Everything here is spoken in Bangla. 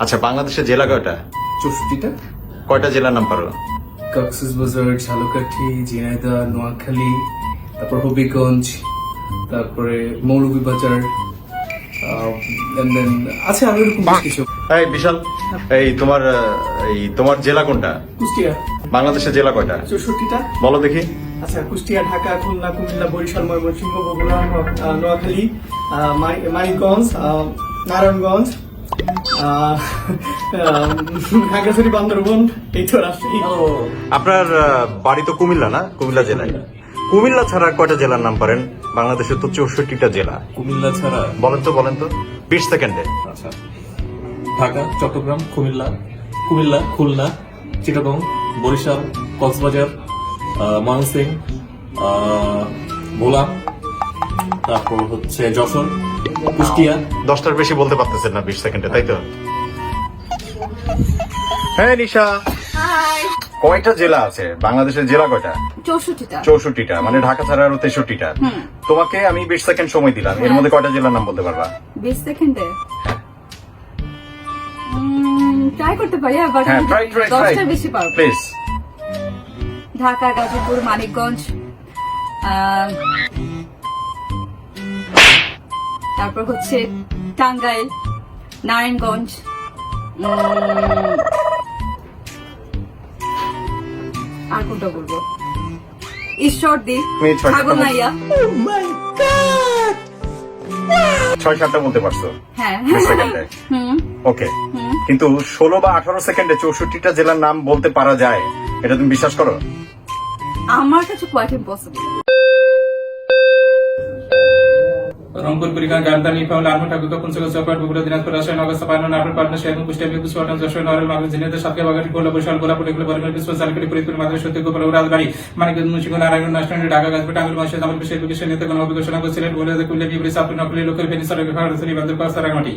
আচ্ছা বাংলাদেশের জেলা কয়টা? চৌষট্টিটা। কয়টা জেলার নাম পারো কক্সবাজার ঝালকাঠি ঝিনাইদহ নোয়াখালী তারপর হবিগঞ্জ তারপরে মৌলভীবাজার আছে আরও এরকম কিছু। এই বিশাল এই তোমার এই তোমার জেলা কোনটা? কুষ্টিয়া। বাংলাদেশের জেলা কয়টা? চৌষট্টিটা। বলো দেখি। আচ্ছা কুষ্টিয়া ঢাকা খুলনা কুমিল্লা বরিশাল ময়মনসিংহ বগুড়া নোয়াখালী মানিকগঞ্জ নারায়ণগঞ্জ বান্দরবন এই তো রাজশাহী আপনার বাড়ি তো কুমিল্লা না? কুমিল্লা জেলায়। কুমিল্লা ছাড়া কয়টা জেলার নাম পারেন? বাংলাদেশের তো চৌষট্টিটা জেলা। কুমিল্লা ছাড়া? বলেন তো বলেন তো। বিশ সেকেন্ডে আচ্ছা। ঢাকা চট্টগ্রাম কুমিল্লা কুমিল্লা খুলনা চিটাগং বরিশাল কক্সবাজার আহ, ময়মনসিং আহ, ভোলা তারপর হচ্ছে যশোর কুষ্টিয়া। দশটার বেশি বলতে পারতেছেন না বিশ সেকেন্ডে তাই তো? হ্যাঁ নিশা। কয়টা জেলা আছে? বাংলাদেশের জেলা কয়টা? চৌষট্টিটা। চৌষট্টিটা মানে ঢাকা ছাড়া আরও তেষট্টিটা। তোমাকে আমি বিশ সেকেন্ড সময় দিলাম। এর মধ্যে কয়টা জেলার নাম বলতে পারবা? বিশ সেকেন্ডে? ট্রাই করতে পারি আবার। হ্যাঁ ট্রাই ট্রাই ট্রাই দশটার বেশি পারব। প্লিজ ঢাকা গাজীপুর মানিকগঞ্জ আহ, তারপর হচ্ছে টাঙ্গাইল নারায়ণগঞ্জ আর কোনটা বলব? ঈশ্বরদী ছাগলনাইয়া ছয় সাতটা বলতে পারছ। হ্যাঁ। বিশ সেকেন্ডে। হুম। ওকে কিন্তু ষোলো বা আঠারো সেকেন্ডে চৌষট্টিটা জেলার নাম বলতে পারা যায় এটা তুমি বিশ্বাস করো? আমার কাছে কোয়াইট ইম্পসিবল রংপুর কুড়িগ্রাম গান্ধানী ফাউল আনন্দ ঠাকুর পঞ্চগড় চপাট, বগুড়া, দিনাজপুর, রাজশাহী নগর পায়ন নাটক পাটনা শেরপুর কুষ্টিয়া বিপুল সুয়াটন যশোর নরেল মাগুর, ঝিনাইদহ, সাতক্ষীরা বাগাটি কোলা বরিশাল গোলাপুর এগুলো বরগুনা বিশ্বনাথ জালকাটি, ফরিদপুর মাদার সত্য গোপাল রাজবাড়ী, মানিকগঞ্জ, মুন্সিগঞ্জ নারায়ণ নাশনালী ঢাকা, গাজপুর আঙুল মাসে জামালপুর, শেরপুর বিশেষ নেতা কোনো অভিঘোষণা করছিলেন বলে কুল্লে বিবরি সাপুর নকলি, লোকের, ফেনী সরকার খাগড়াছড়ি বান্দরবান সারাগামাটি